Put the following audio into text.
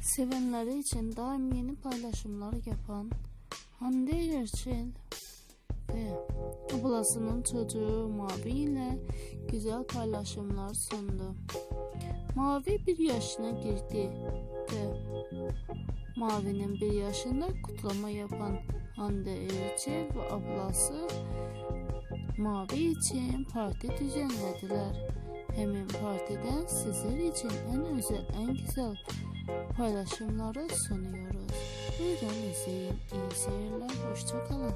Sevenleri için daim yeni paylaşımlar yapan Hande Erçel ve ablasının çocuğu Mavi ile güzel paylaşımlar sundu. Mavi bir yaşına girdi ve Mavi'nin bir yaşında kutlama yapan Hande Erçel ve ablası Mavi için parti düzenlediler. Hemen partiden sizler için en özel, en güzel paylaşımları sunuyoruz. Buyurun izleyin. İyi seyirler. Hoşçakalın.